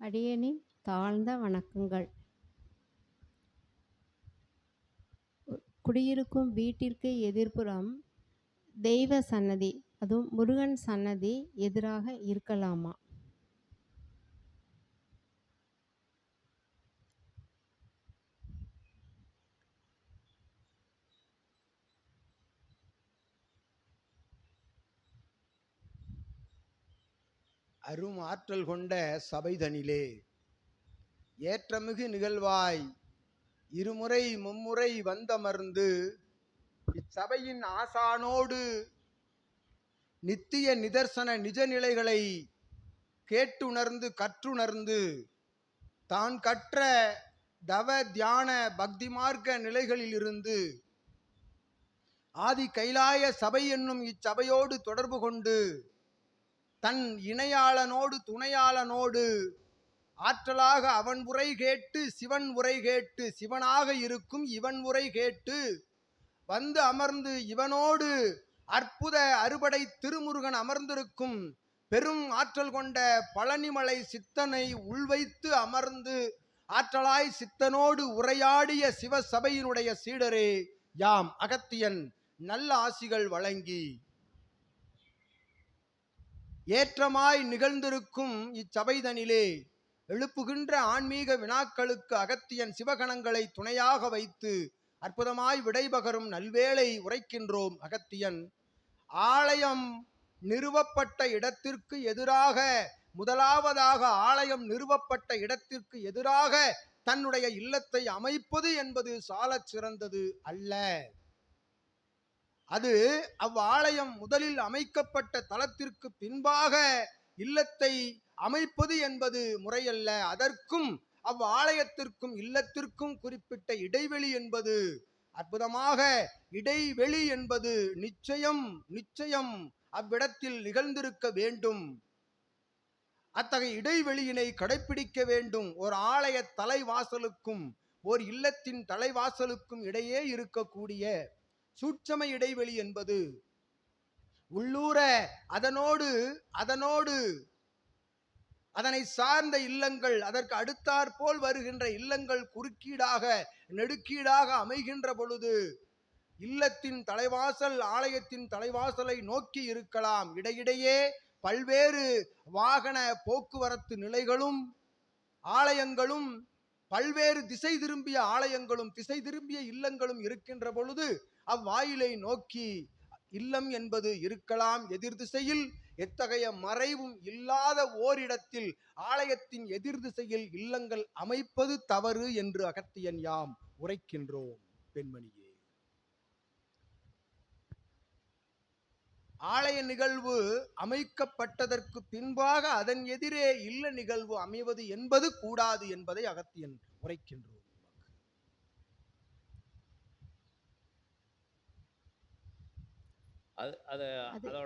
அடியனின் தாழ்ந்த வணக்கங்கள். குடியிருக்கும் வீட்டிற்கு எதிர்ப்புறம் தெய்வ சன்னதி அதுவும் முருகன் சன்னதி எதிராக இருக்கலாமா? அரும் ஆற்றல் கொண்ட சபைதனிலே. ஏற்றமிகு நிகழ்வாய் இருமுறை மும்முறை வந்தமர்ந்து இச்சபையின் ஆசானோடு நித்திய நிதர்சன நிஜநிலைகளை கேட்டுணர்ந்து கற்றுணர்ந்து தான் கற்ற தவ தியான பக்தி மார்க்க நிலைகளிலிருந்து ஆதி கைலாய சபை என்னும் இச்சபையோடு தொடர்பு கொண்டு தன் இணையாளனோடு துணையாளனோடு ஆற்றலாக அவன் உரை கேட்டு சிவன் உரை கேட்டு சிவனாக இருக்கும் இவன் உரை கேட்டு வந்து அமர்ந்து இவனோடு அற்புத அறுபடை திருமுருகன் அமர்ந்திருக்கும் பெரும் ஆற்றல் கொண்ட பழனிமலை சித்தனை உள்வைத்து அமர்ந்து ஆற்றலாய் சித்தனோடு உரையாடிய சிவசபையினுடைய சீடரே யாம் அகத்தியன் நல்ல ஆசிகள் வழங்கி ஏற்றமாய் நிகழ்ந்திருக்கும் இச்சபைதனிலே எழுப்புகின்ற ஆன்மீக வினாக்களுக்கு அகத்தியன் சிவகணங்களை துணையாக வைத்து அற்புதமாய் விடைபகரும் நல்வேளை உரைக்கின்றோம் அகத்தியன். ஆலயம் நிறுவப்பட்ட இடத்திற்கு எதிராக முதலாவதாக ஆலயம் நிறுவப்பட்ட இடத்திற்கு எதிராக தன்னுடைய இல்லத்தை அமைப்பது என்பது சாலச் சிறந்தது அல்ல. அது அவ்வாலயம் முதலில் அமைக்கப்பட்ட தளத்திற்கு பின்பாக இல்லத்தை அமைப்பது என்பது முறையல்ல. அதற்கும் அவ்வாலயத்திற்கும் இல்லத்திற்கும் குறிப்பிட்ட இடைவெளி என்பது அற்புதமாக இடைவெளி என்பது நிச்சயம் நிச்சயம் அவ்விடத்தில் நிகழ்ந்திருக்க வேண்டும். அத்தகைய இடைவெளியினை கடைப்பிடிக்க வேண்டும். ஒரு ஆலய தலைவாசலுக்கும் ஓர் இல்லத்தின் தலைவாசலுக்கும் இடையே இருக்கக்கூடிய சூட்சம இடைவெளி என்பது உள்ளூர அதனோடு அதனோடு அதனை சார்ந்த இல்லங்கள் அதற்கு அடுத்தாற்போல் வருகின்ற இல்லங்கள் குறுக்கீடாக நெடுக்கீடாக அமைகின்ற பொழுது இல்லத்தின் தலைவாசல் ஆலயத்தின் தலைவாசலை நோக்கி இருக்கலாம். இடையிடையே பல்வேறு வாகன போக்குவரத்து நிலைகளும் ஆலயங்களும் பல்வேறு திசை திரும்பிய ஆலயங்களும் திசை திரும்பிய இல்லங்களும் இருக்கின்ற பொழுது அவ்வாயிலை நோக்கி இல்லம் என்பது இருக்கலாம் எதிர் திசையில் எத்தகைய மறைவும் இல்லாத ஓரிடத்தில் ஆலயத்தின் எதிர் திசையில் இல்லங்கள் அமைப்பது தவறு என்று அகத்தியன் யாம் உரைக்கின்றோம் பெண்மணியே. ஆலய நிகழ்வு அமைக்கப்பட்டதற்கு பின்பாக அதன் எதிரே இல்ல நிகழ்வு அமைவது என்பது கூடாது என்பதை அகத்தியன் உரைக்கின்றோம். அது